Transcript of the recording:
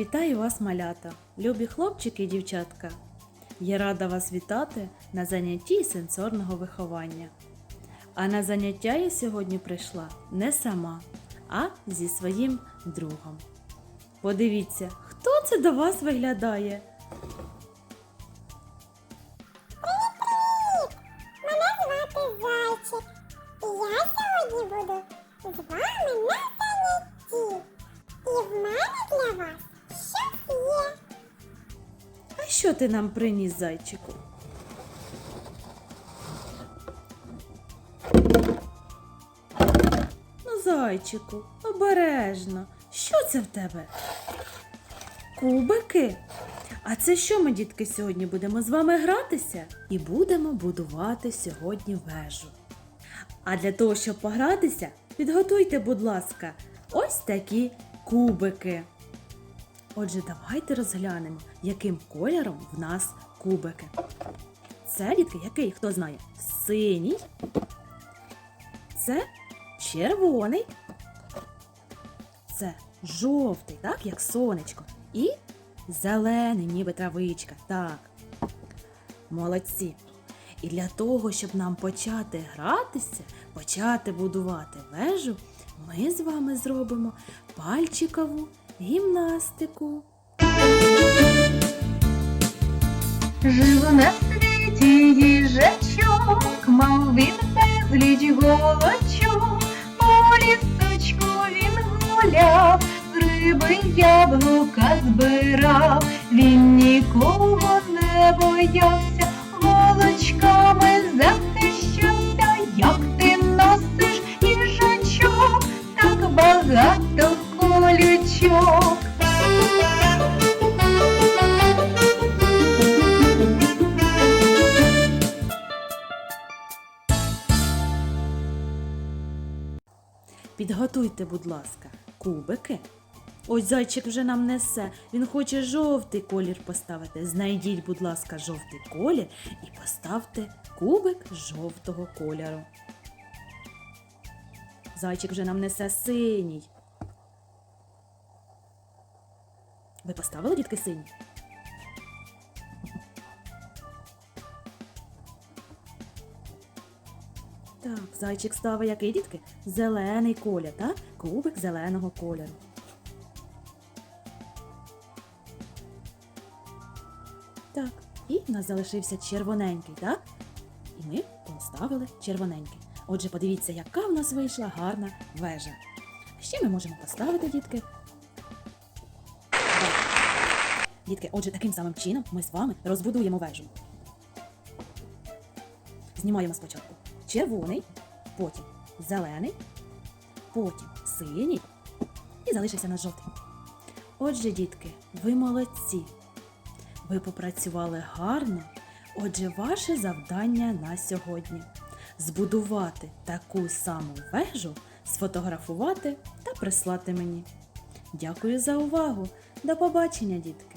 Вітаю вас, малята, любі хлопчики і дівчатка. Я рада вас вітати на занятті сенсорного виховання. А на заняття я сьогодні прийшла не сама, а зі своїм другом. Подивіться, хто це до вас виглядає? Мене звати Зайчик. Я сьогодні буду з вами на що ти нам приніс, зайчику? Ну, зайчику, обережно. Що це в тебе? Кубики? А це що ми, дітки, сьогодні будемо з вами гратися? І будемо будувати сьогодні вежу. А для того, щоб погратися, підготуйте, будь ласка, ось такі кубики. Отже, давайте розглянемо, яким кольором в нас кубики. Це дітки, який, хто знає? Синій. Це червоний. Це жовтий, так, як сонечко. І зелений, ніби травичка. Так. Молодці. І для того, щоб нам почати гратися, почати будувати вежу, ми з вами зробимо пальчикову гімнастику. Жив на світі їжачок, мав він безліч голочок, по лісочку він гуляв, з риби яблука збирав, він нікого не боявся, голочками колючок. Підготуйте, будь ласка, кубики. Ось зайчик вже нам несе. Він хоче жовтий колір поставити. Знайдіть, будь ласка, жовтий колір і поставте кубик жовтого кольору. Зайчик вже нам несе синій. Ви поставили, дітки, синій? Так, зайчик ставить який, дітки? Зелений колір, так? Кубик зеленого кольору. Так, і в нас залишився червоненький, так? І ми поставили червоненький. Отже, подивіться, яка в нас вийшла гарна вежа. Ще ми можемо поставити, дітки. Дітки, отже, таким самим чином ми з вами розбудуємо вежу. Знімаємо спочатку червоний, потім зелений, потім синій і залишився на жовтий. Отже, дітки, ви молодці. Ви попрацювали гарно. Отже, ваше завдання на сьогодні збудувати таку саму вежу, сфотографувати та прислати мені. Дякую за увагу. До побачення, дітки!